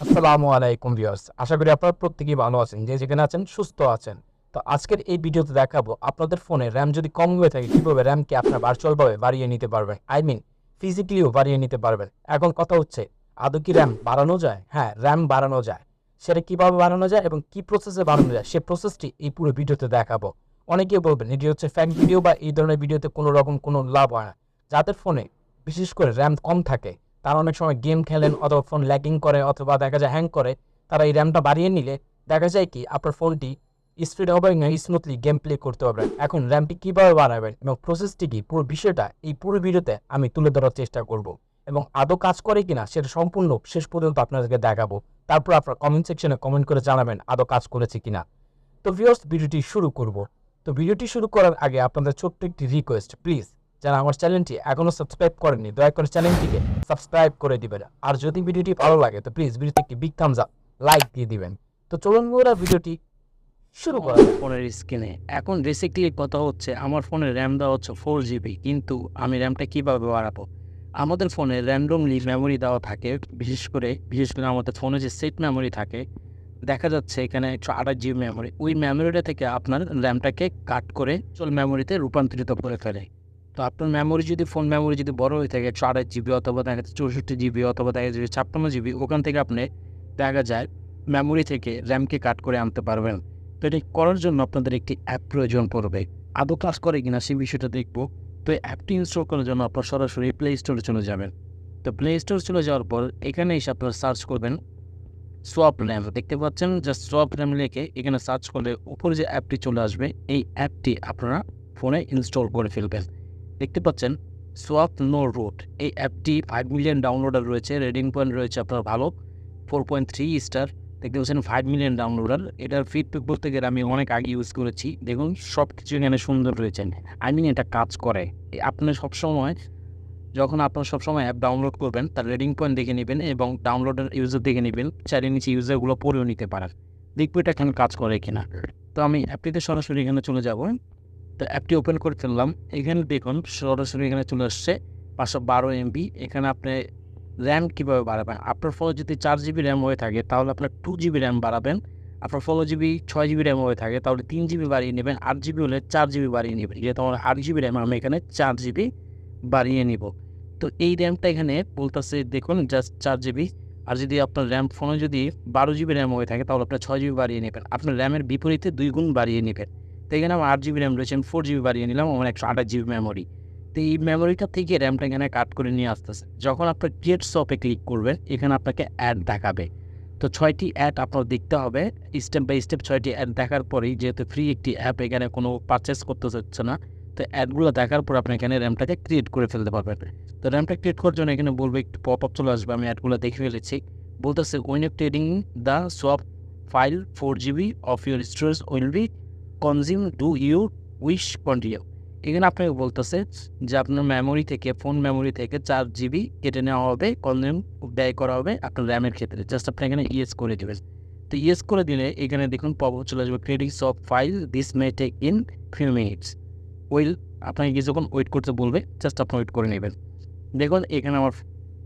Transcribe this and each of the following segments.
আসসালামু আলাইকুম ভিউয়ার্স। আশা করি আপনারা প্রত্যেকেই ভালো আছেন, যে যেখানে আছেন সুস্থ আছেন। তো আজকের এই ভিডিওতে দেখাবো আপনাদের ফোনে র্যাম যদি কম হয়ে থাকে, কীভাবে র্যামকে আপনার ভার্চুয়ালভাবে বাড়িয়ে নিতে পারবেন? আই মিন ফিজিক্যালিও বাড়িয়ে নিতে পারবেন। এখন কথা হচ্ছে, আদৌ কি র্যাম বাড়ানো যায়? হ্যাঁ র্যাম বাড়ানো যায়। সেটা কীভাবে বাড়ানো যায় এবং কি প্রসেসে বাড়ানো যায়, সে প্রসেসটি এই পুরো ভিডিওতে দেখাবো। অনেকেই বলবেন, এটি হচ্ছে ফ্যাক ভিডিও বা এই ধরনের ভিডিওতে কোনো রকম কোনো লাভ হয় না। যাদের ফোনে বিশেষ করে র্যাম কম থাকে তারা অনেক সময় গেম খেলেন অথবা ফোন ল্যাকিং করে অথবা দেখা যায় হ্যাং করে, তারা এই র্যামটা বাড়িয়ে নিলে দেখা যায় কি আপনার ফোনটি স্পিড হবে না স্মুথলি গেম প্লে করতে পারবেন এখন র্যামটি কীভাবে বাড়াবেন এবং প্রসেসটি কি? পুরো বিষয়টা এই পুরো ভিডিওতে আমি তুলে ধরার চেষ্টা করব। এবং আদৌ কাজ করে কিনা সেটা সম্পূর্ণ শেষ পর্যন্ত আপনাদেরকে দেখাবো। তারপর আপনার কমেন্ট সেকশনে কমেন্ট করে জানাবেন আদৌ কাজ করেছে কিনা। তো ভিউয়ার্স ভিডিওটি শুরু করব। তো ভিডিওটি শুরু করার আগে আপনাদের ছোট্ট একটি রিকোয়েস্ট প্লিজ যারা আমার চ্যানেলটি এখনও সাবস্ক্রাইব করেননি, দয়া করে চ্যানেলটিকে সাবস্ক্রাইব করে দিবেন। আর যদি ভিডিওটি ভালো লাগে, তো প্লিজ ভিডিওতে একটি বিগ থামস আপ লাইক দিয়ে দিবেন। তো চলুন বন্ধুরা, ভিডিওটি শুরু করা। ফোনের স্ক্রিনে এখন বেসিকলি কথা হচ্ছে, আমার ফোনে র্যাম দেওয়া হচ্ছে ফোর জিবি কিন্তু আমি র্যামটা কীভাবে বাড়াবো? আমাদের ফোনে র্যান্ডমলি মেমোরি দেওয়া থাকে, বিশেষ করে বিশেষ করে আমাদের ফোনে যে সেট মেমোরি থাকে, দেখা যাচ্ছে এখানে একশো আঠাশ জিবি মেমোরি ওই মেমোরিটা থেকে আপনার র্যামটাকে কাট করে চল মেমোরিতে রূপান্তরিত করে ফেলে। তো আপনার মেমোরি যদি ফোন মেমোরি যদি বড় হয়ে থাকে একশো আঠাশ জিবি অথবা দেখা যাচ্ছে চৌষট্টি জিবি অথবা দেখা যাচ্ছে ছাপ্পান্ন জিবি ওখান থেকে আপনি দেখা যায় মেমোরি থেকে র্যামকে কাট করে আনতে পারবেন। তো এটি করার জন্য আপনাদের একটি অ্যাপ প্রয়োজন পড়বে। আদৌ কাজ করে কিনা সেই বিষয়টা দেখব। তো এই অ্যাপটি ইনস্টল করার জন্য আপনার সরাসরি প্লে স্টোরে চলে যাবেন। তো প্লে স্টোর চলে যাওয়ার পর এখানে এসে আপনারা সার্চ করবেন সোয়াপ র্যাম দেখতে পাচ্ছেন জাস্ট সোয়াপ র্যাম লিখে এখানে সার্চ করলে উপরে যে অ্যাপটি চলে আসবে, এই অ্যাপটি আপনারা ফোনে ইনস্টল করে ফেলবেন। দেখতে পাচ্ছেন সোয়াপ নো রুট। এই অ্যাপটি ফাইভ মিলিয়ন ডাউনলোডার রয়েছে রেডিং পয়েন্ট রয়েছে আপনার ভালো ফোর পয়েন্ট থ্রি স্টার দেখতে পাচ্ছেন ফাইভ মিলিয়ন ডাউনলোডার এটার ফিডব্যাক বলতে গেলে আমি অনেক আগে ইউজ করেছি। দেখুন সব কিছু এখানে সুন্দর রয়েছে। আই মিন এটা কাজ করে। আপনি সবসময়, যখন আপনার সবসময় অ্যাপ ডাউনলোড করবেন, তার রেডিং পয়েন্ট দেখে নেবেন এবং ডাউনলোডের ইউজার দেখে নেবেন, চাইলে নিচে ইউজারগুলো পড়েও নিতে পারেন। দেখব এটা এখানে কাজ করে কিনা। তো আমি অ্যাপটিতে সরাসরি এখানে চলে যাব। তো অ্যাপটি ওপেন করে ফেললাম এখানে দেখুন সরাসরি এখানে চলে আসছে পাঁচশো বারো এমবি এখানে আপনি র্যাম কীভাবে বাড়াবেন আপনার ফোনে যদি চার জিবি র্যাম হয়ে থাকে তাহলে আপনার টু জিবি র্যাম বাড়াবেন আপনার ষোলো জিবি ছয় জিবি র্যাম হয়ে থাকে তাহলে তিন জিবি বাড়িয়ে নেবেন আট জিবি হলে চার জিবি বাড়িয়ে নেবেন যেহেতু আমার আট জিবি র্যাম আমি এখানে চার জিবি বাড়িয়ে নিব তো এই র্যামটা এখানে বলতেছে দেখুন জাস্ট চার জিবি আর যদি আপনার র্যাম ফোনে যদি বারো জিবি র্যাম হয়ে থাকে তাহলে আপনার ছয় জিবি বাড়িয়ে নেবেন আপনার র্যামের বিপরীতে দুই গুণ বাড়িয়ে নেবেন তো এখানে আমার আট জিবি র্যাম রয়েছে, আমি ফোর জিবি বাড়িয়ে নিলাম, আমার একশো আঠাশ জিবি মেমোরি তো এই মেমোরিটা থেকে র্যামটা এখানে কাট করে নিয়ে আসতেছে। যখন আপনার ক্রিয়েট শপে ক্লিক করবেন, এখানে আপনাকে অ্যাড দেখাবে। তো ছয়টি অ্যাড আপনার দেখতে হবে। স্টেপ বাই স্টেপ ছয়টি অ্যাড দেখার পরেই, যেহেতু ফ্রি একটি অ্যাপ এখানে কোনো পারচেস করতে হচ্ছে না, তো অ্যাডগুলো দেখার পর আপনি এখানে র্যামটাকে ক্রিয়েট করে ফেলতে পারবেন। তো র্যামটা ক্রিয়েট করার জন্য এখানে বলবে, একটু পপ আপ চলে আসবে, আমি অ্যাডগুলো দেখে ফেলেছি। বলতেছে when trading the swap file four GB of your storage will be consume do you wish continue এখানে আপনাকে বলতেছে যে আপনার মেমোরি থেকে ফোন মেমোরি থেকে চার জিবি কেটে নেওয়া হবে কনজিউম ব্যয় করা হবে আপনার র্যামের ক্ষেত্রে। জাস্ট আপনি এখানে ইয়েস করে দেবেন। তো ইয়েস করে দিলে এখানে দেখুন পপ চলে আসবে credits of file this may take in few minutes well আপনাকে কিছুক্ষণ ওয়েট করতে বলবে জাস্ট আপনি ওয়েট করে নেবেন। দেখুন এখানে আমার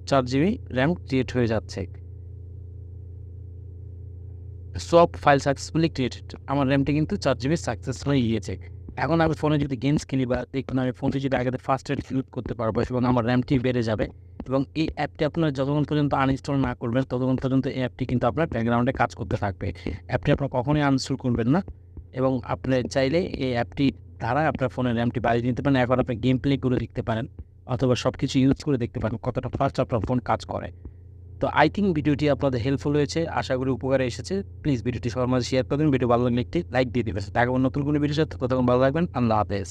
চার জিবি র্যাম ক্রিয়েট হয়ে যাচ্ছে। সব ফাইল সাকসেসফুলি ক্রিয়েটেড আমার র্যামটা কিন্তু চার জিবি সাকসেসফুলি গিয়েছে। এখন আমি ফোনে যদি গেমস খেলি বা দেখুন আমি ফোনটি যদি আগে ফার্স্ট এড ইউজ করতে পারব এবং আমার র্যামটি বেড়ে যাবে এবং এই অ্যাপটি আপনার যতক্ষণ পর্যন্ত আনইনস্টল না করবেন, ততক্ষণ পর্যন্ত এই অ্যাপটি কিন্তু আপনার ব্যাকগ্রাউন্ডে কাজ করতে থাকবে। অ্যাপটি আপনার কখনোই আনইনস্টল করবেন না এবং আপনি চাইলে এই অ্যাপটি দ্বারা আপনার ফোনের র্যামটি বাড়িয়ে নিতে পারেন। এখন আপনি গেম প্লে করে দেখতে পারেন অথবা সব কিছু ইউজ করে দেখতে পারেন কতটা ফাস্ট আপনার ফোন কাজ করে। তো আই থিঙ্ক ভিডিওটি আপনাদের হেল্পফুল হয়েছে আশা করি উপকারে এসেছে। প্লিজ ভিডিওটি সবার মাঝে শেয়ার করবেন ভিডিও ভালো লাগলে একটি লাইক দিয়ে দেবেন। দেখা নতুন কোনো ভিডিও সাথে। ততক্ষণ ভালো লাগবেন আল্লাহ হাফেজ।